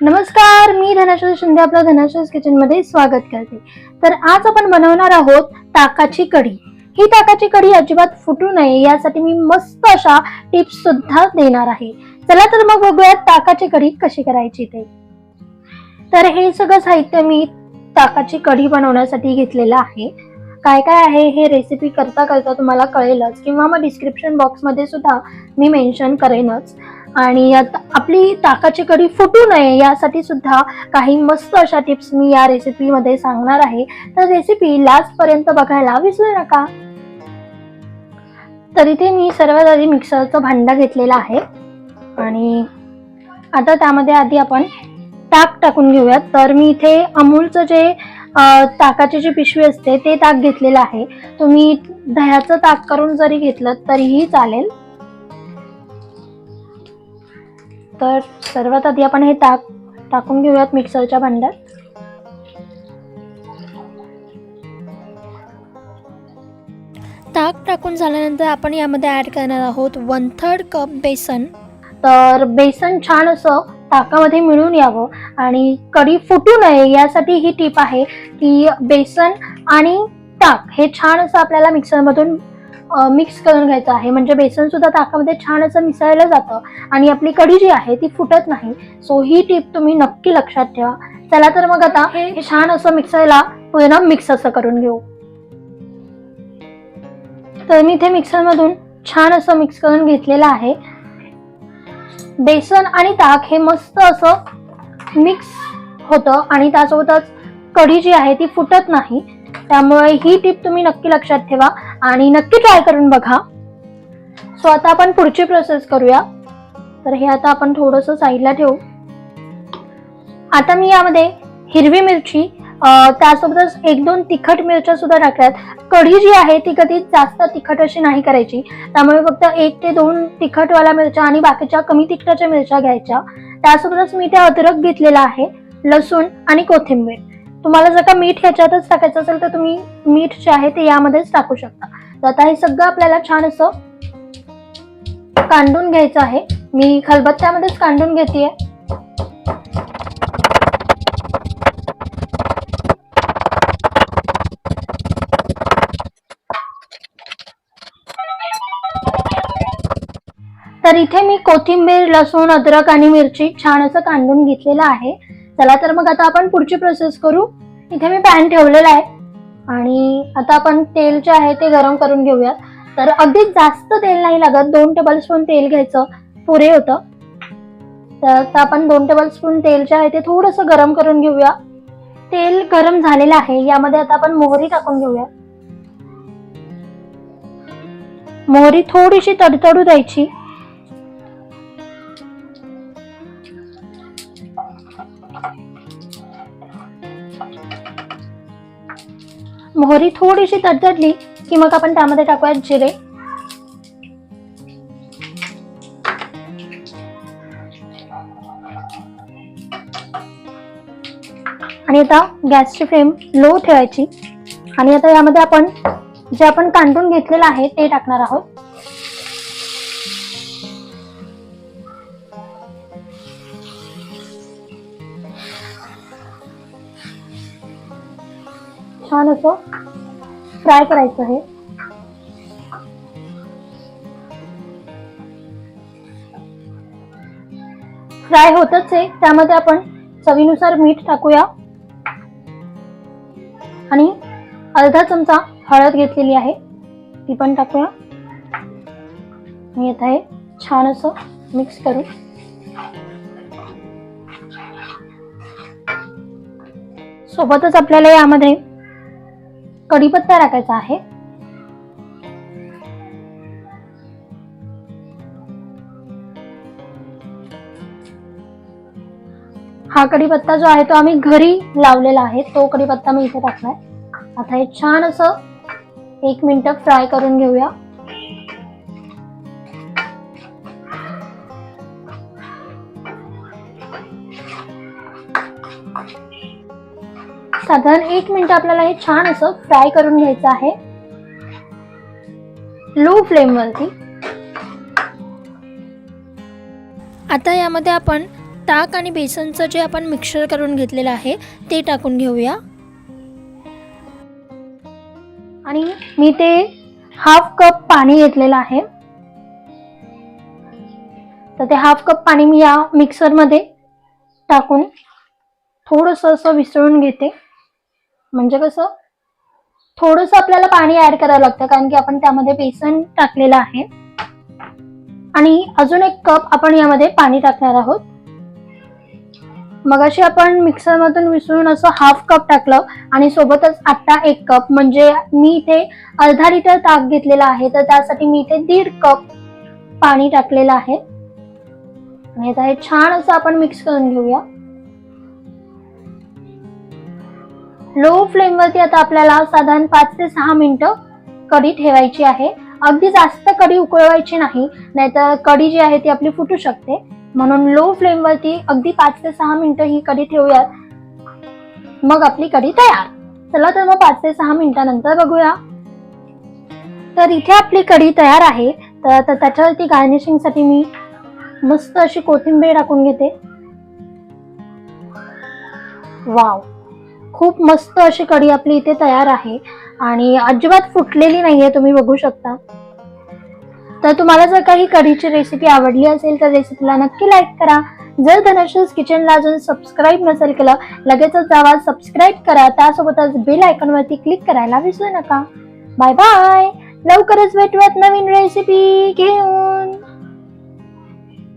नमस्कार मी धनाश्री शिंदे आपलं धनाश्रीज किचनमध्ये स्वागत करते. तर आज आपण बनवणार आहोत ताकाची कढी. ही ताकाची कढी अजिबात फुटू नये यासाठी मी मस्त अशा टिप्स सुद्धा देणार आहे. चला तर मग बघूयात ताकाची कढी कशी करायची ते. तर हे सगळं साहित्य मी ताकाची कढी बनवण्यासाठी घेतलेलं आहे. काय काय आहे हे रेसिपी करता करता तुम्हाला कळेलच किंवा मग डिस्क्रिप्शन बॉक्समध्ये सुद्धा मी मेन्शन करेनच. आणि आपली ताकाची कढी फुटू नये यासाठी सुद्धा काही मस्त अशा टिप्स मी या रेसिपीमध्ये सांगणार आहे. तर रेसिपी लास्ट पर्यंत बघायला विसरू नका. तर इथे मी सर्वात आधी मिक्सरचं भांडं घेतलेलं आहे. आणि आता त्यामध्ये आधी आपण ताक टाकून घेऊयात. तर मी इथे अमूलचं जे ताकाची जी पिशवी असते ते ताक घेतलेलं आहे. तुम्ही दह्याचं ताक करून जरी घेतलं तरीही चालेल. तर सर्वात आधी आपण हे ताक टाकून घेऊयात मिक्सरच्या भांड्यात. ताक टाकून झाल्यानंतर आपण यामध्ये ॲड करणार आहोत वन थर्ड कप बेसन. तर बेसन छान असं ताकामध्ये मिळून यावं आणि कढी फुटू नये यासाठी ही टीप आहे की बेसन आणि ताक हे छान असं आपल्याला मिक्सरमधून मिक्स करून घ्यायचं आहे. म्हणजे बेसन सुद्धा ताकामध्ये छान असं मिसळलं जातं आणि आपली कढी जी आहे ती फुटत नाही. सो ही टीप तुम्ही नक्की लक्षात ठेवा. चला तर मग आता हे छान असं मिक्सरला पूर्ण मिक्स असं करून घेऊ. तर मी इथे मिक्सरमधून छान असं मिक्स करून घेतलेलं आहे. बेसन आणि ताक हे मस्त असं मिक्स होतं आणि त्यासोबतच कढी जी आहे ती फुटत नाही. त्यामुळे ही टिप तुम्ही नक्की लक्षात ठेवा आणि नक्की ट्राय करून बघा. सो आता आपण पुढची प्रोसेस करूया. तर हे आता आपण थोडंसं साईडला ठेवू. आता मी यामध्ये हिरवी मिरची त्यासोबतच एक दोन तिखट मिरच्या सुद्धा टाकल्यात. कढी जी आहे ती कधी जास्त तिखट अशी नाही करायची. त्यामुळे फक्त एक ते दोन तिखटवाल्या मिरच्या आणि बाकीच्या कमी तिखटाच्या मिरच्या घ्यायच्या. त्यासोबतच मी ते अद्रक घेतलेला आहे लसूण आणि कोथिंबीर. तुम्हाला जर का मीठ ह्याच्यातच टाकायचं असेल तर तुम्ही मीठ जे आहे ते यामध्येच टाकू शकता. तर आता हे सगळं आपल्याला छान असं कांडून घ्यायचं आहे. मी खलबत्त्यामध्येच कांडून घेते तर इथे मी कोथिंबीर लसूण अद्रक आणि मिरची छान असं कांडून घेतलेलं आहे. चला तर मग आता आपण पुढची प्रोसेस करू. इथे मी पॅन ठेवलेला आहे. आणि आता आपण तेल जे आहे ते गरम करून घेऊयात. तर अगदी जास्त तेल नाही लागत. दोन टेबल स्पून तेल घ्यायचं. पुरे होतं. तर आपण दोन टेबल स्पून तेल जे आहे ते थोडंसं गरम करून घेऊया. तेल गरम झालेलं आहे. यामध्ये आता आपण मोहरी टाकून घेऊया. मोहरी थोडीशी तडतडू द्यायची. मोहरी थोडीशी तडतडली की मग आपण त्यामध्ये टाकूयात जिरे. आणि आता गॅसची फ्लेम लो ठेवायची. आणि आता यामध्ये आपण जे आपण कांडून घेतलेलं आहे ते टाकणार आहोत. छान असं फ्राय करायचं आहे. फ्राय होतच आहे. त्यामध्ये आपण चवीनुसार मीठ टाकूया. आणि अर्धा चमचा हळद घेतलेली आहे. ती पण टाकूया. येत आहे छान असं मिक्स करू सोबतच आपल्याला यामध्ये कढीपत्ता टाकायचा आहे. हा कढीपत्ता जो आहे तो आम्ही घरी लावलेला आहे. तो कढीपत्ता मी इथे टाकलाय. आता हे छान असं एक मिनिट फ्राय करून घेऊया. साधारण एक मिनिट आपल्याला हे छान असं फ्राय करून घ्यायचं आहे. लो फ्लेम वरती. आता यामध्ये आपण ताक आणि बेसनचं जे आपण मिक्सर करून घेतलेलं आहे ते टाकून घेऊया. आणि मी ते हाफ कप पाणी घेतलेलं आहे. तर ते हाफ कप पाणी मी या मिक्सरमध्ये टाकून थोडंसं असं विसळून घेते. म्हणजे कसं थोडस आपल्याला पाणी ऍड करावं लागतं कारण की आपण त्यामध्ये बेसन टाकलेलं आहे. आणि अजून एक कप आपण यामध्ये पाणी टाकणार आहोत. मग अशी आपण मिक्सरमधून मिसळून असं हाफ कप टाकलं आणि सोबतच आता एक कप म्हणजे मी इथे अर्धा लिटर ताक घेतलेला आहे तर त्यासाठी मी इथे दीड कप पाणी टाकलेलं आहे. आणि आता हे छान असं आपण मिक्स करून घेऊया. लो फ्लेम वरती आता आपल्याला साधारण पाच ते सहा मिनिटं कढी ठेवायची आहे. अगदी जास्त कढी उकळवायची नाही नाहीतर कढी जी आहे ती आपली फुटू शकते. म्हणून लो फ्लेम वरती अगदी पाच ते सहा मिनिटं ही कढी ठेवूयात. मग आपली कढी तयार. चला तर मग पाच ते सहा मिनिटानंतर बघूया. तर इथे आपली कढी तयार आहे. तर त्याच्यावरती गार्निशिंगसाठी मी मस्त अशी कोथिंबीर टाकून घेते. वाव. खूप मस्त अशी कढी आपली इथे तयार आहे आणि अजिबात फुटलेली नाहीये तुम्ही बघू शकता. तर तुम्हाला जर काही कढीची रेसिपी आवडली असेल तर रेसिपीला नक्की लाईक करा. जर धनश्रीज किचनला अजून सबस्क्राईब नसेल केलं लगेचच जावा सबस्क्राईब करा. त्यासोबतच बेल आयकॉनवरती क्लिक करायला विसरू नका. बाय बाय लवकरच भेटूयात नवीन रेसिपी घेऊन.